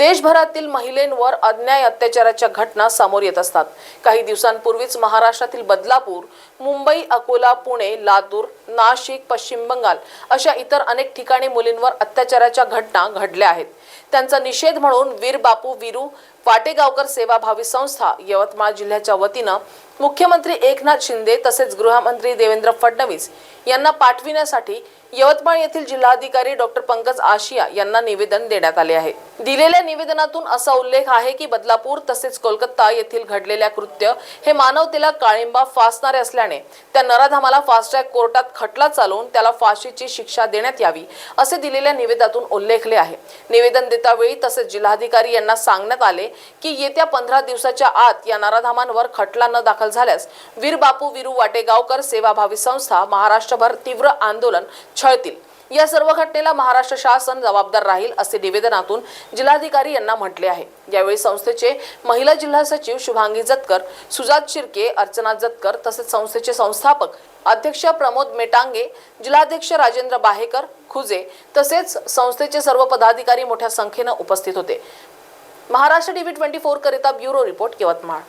देशभरातील महिलेंवर अन्याय अत्याचाराच्या घटना समोर येत असतात. काही दिवसांपूर्वीच महाराष्ट्रातील बदलापूर मुंबई अकोला पुणे लातूर नाशिक पश्चिम बंगाल अशा इतर अनेक ठिकाणी मुलींवर अत्याचाराच्या घटना घडल्या आहेत. त्यांचा निषेध म्हणून वीर बापू वीरू वाटेगावकर सेवाभावी संस्था यवतमाळ जिल्ह्याच्या वतीनं मुख्यमंत्री एकनाथ शिंदे तसेच गृहमंत्री देवेंद्र फडणवीस यांना पाठविण्यासाठी यवतमाळ येथील जिल्हाधिकारी डॉक्टर पंकज आशिया यांना निवेदन देण्यात आले आहे. दिलेल्या निवेदनातून असा उल्लेख आहे की बदलापूर तसेच कोलकाता येथील घडलेल्या कृत्य हे मानवतेला काळिंबा फासणारे असल्याने त्या नराधामाला फास्ट्रॅक कोर्टात खटला चालवून त्याला फाशीची शिक्षा देण्यात यावी असे दिलेल्या निवेदनातून उल्लेखले आहे. निवेदन देतावेळी तसेच जिल्हाधिकारी यांना सांगण्यात आले की येत्या पंधरा दिवसाच्या आत या नराधामांवर खटला न दाखल झाल्यास वीर बापू वीरू वाटेगावकर सेवाभावी संस्था महाराष्ट्रभर तीव्र आंदोलन छळतील. या सर्व घटनेला महाराष्ट्र शासन जबाबदार राहील असे निवेदनातून जिल्हाधिकारी यांना म्हटले आहे. यावेळी संस्थेचे महिला जिल्हा सचिव शुभांगी जतकर सुजात शिर्के अर्चना जतकर तसेच संस्थेचे संस्थापक अध्यक्ष प्रमोद मेटांगे जिल्हाध्यक्ष राजेंद्र बाहेकर खुजे तसेच संस्थेचे सर्व पदाधिकारी मोठ्या संख्येनं उपस्थित होते. महाराष्ट्र टीव्ही ट्वेंटी फोर करिता ब्युरो रिपोर्ट यवतमाळ.